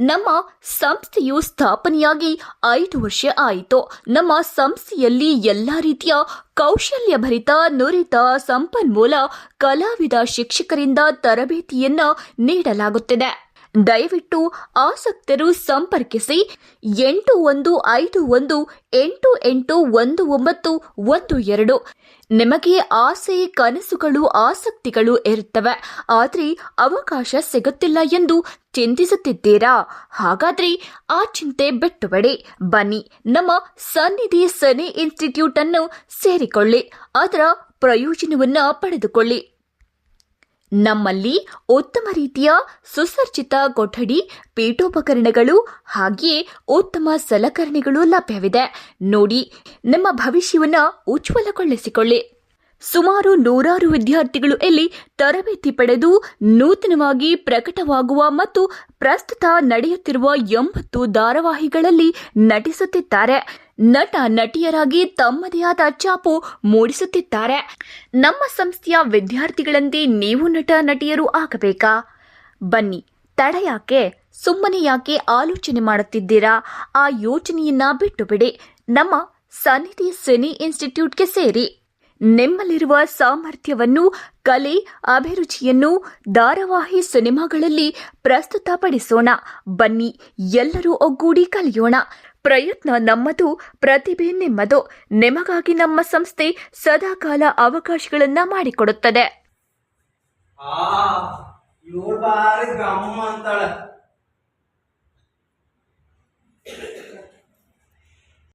ನಮ್ಮ ಸಂಸ್ಥೆಯು ಸ್ಥಾಪನೆಯಾಗಿ ಐದು ವರ್ಷ ಆಯಿತು. ನಮ್ಮ ಸಂಸ್ಥೆಯಲ್ಲಿ ಎಲ್ಲ ರೀತಿಯ ಕೌಶಲ್ಯಭರಿತ, ನುರಿತ, ಸಂಪನ್ಮೂಲ, ಕಲಾವಿದ, ಶಿಕ್ಷಕರಿಂದ ತರಬೇತಿಯನ್ನು ನೀಡಲಾಗುತ್ತಿದೆ. ದಯವಿಟ್ಟು ಆಸಕ್ತರು ಸಂಪರ್ಕಿಸಿ ಎಂಟು ಒಂದು ಐದು ಒಂದು ಎಂಟು ಎಂಟು ಒಂದು ಒಂಬತ್ತು ಒಂದು ಎರಡು. ನಿಮಗೆ ಆಸೆ, ಕನಸುಗಳು, ಆಸಕ್ತಿಗಳು ಇರುತ್ತವೆ. ಆದರೆ ಅವಕಾಶ ಸಿಗುತ್ತಿಲ್ಲ ಎಂದು ಚಿಂತಿಸುತ್ತಿದ್ದೀರಾ? ಹಾಗಾದ್ರೆ ಆ ಚಿಂತೆ ಬಿಟ್ಟುಬಿಡಿ. ಬನ್ನಿ, ನಮ್ಮ ಸನ್ನಿಧಿ ಸನಿ ಇನ್ಸ್ಟಿಟ್ಯೂಟ್ ಅನ್ನು ಸೇರಿಕೊಳ್ಳಿ. ಅದರ ಪ್ರಯೋಜನವನ್ನ ಪಡೆದುಕೊಳ್ಳಿ. ನಮ್ಮಲ್ಲಿ ಉತ್ತಮ ರೀತಿಯ ಸುಸರ್ಜಿತ ಕೊಠಡಿ, ಪೀಠೋಪಕರಣಗಳು ಹಾಗೆಯೇ ಉತ್ತಮ ಸಲಕರಣೆಗಳು ಲಭ್ಯವಿದೆ. ನೋಡಿ, ನಮ್ಮ ಭವಿಷ್ಯವನ್ನು ಉಜ್ವಲಗೊಳಿಸಿಕೊಳ್ಳಿ. ಸುಮಾರು ನೂರಾರು ವಿದ್ಯಾರ್ಥಿಗಳು ಇಲ್ಲಿ ತರಬೇತಿ ಪಡೆದು ನೂತನವಾಗಿ ಪ್ರಕಟವಾಗುವ ಮತ್ತು ಪ್ರಸ್ತುತ ನಡೆಯುತ್ತಿರುವ ಎಂಬತ್ತು ಧಾರಾವಾಹಿಗಳಲ್ಲಿ ನಟಿಸುತ್ತಿದ್ದಾರೆ. ನಟ ನಟಿಯರಾಗಿ ತಮ್ಮದೇ ಆದ ಚಾಪು ಮೂಡಿಸುತ್ತಿದ್ದಾರೆ. ನಮ್ಮ ಸಂಸ್ಥೆಯ ವಿದ್ಯಾರ್ಥಿಗಳಂತೆ ನೀವು ನಟ ನಟಿಯರು ಆಗಬೇಕಾ? ಬನ್ನಿ, ತಡ ಯಾಕೆ? ಸುಮ್ಮನೆ ಯಾಕೆ ಆಲೋಚನೆ ಮಾಡುತ್ತಿದ್ದೀರಾ? ಆ ಯೋಚನೆಯನ್ನ ಬಿಟ್ಟು ಬಿಡಿ ನಮ್ಮ ಸನ್ನಿಧಿ ಸಿನಿ ಇನ್ಸ್ಟಿಟ್ಯೂಟ್ಗೆ ಸೇರಿ. ನಿಮ್ಮಲ್ಲಿರುವ ಸಾಮರ್ಥ್ಯವನ್ನು, ಕಲೆ, ಅಭಿರುಚಿಯನ್ನು ಧಾರಾವಾಹಿ ಸಿನಿಮಾಗಳಲ್ಲಿ ಪ್ರಸ್ತುತಪಡಿಸೋಣ. ಬನ್ನಿ, ಎಲ್ಲರೂ ಒಗ್ಗೂಡಿ ಕಲಿಯೋಣ. ಪ್ರಯತ್ನ ನಮ್ಮದು ಪ್ರತಿಭೆ ನಿಮ್ಮದು. ನಿಮಗಾಗಿ ನಮ್ಮ ಸಂಸ್ಥೆ ಸದಾಕಾಲ ಅವಕಾಶಗಳನ್ನ ಮಾಡಿಕೊಡುತ್ತದೆ.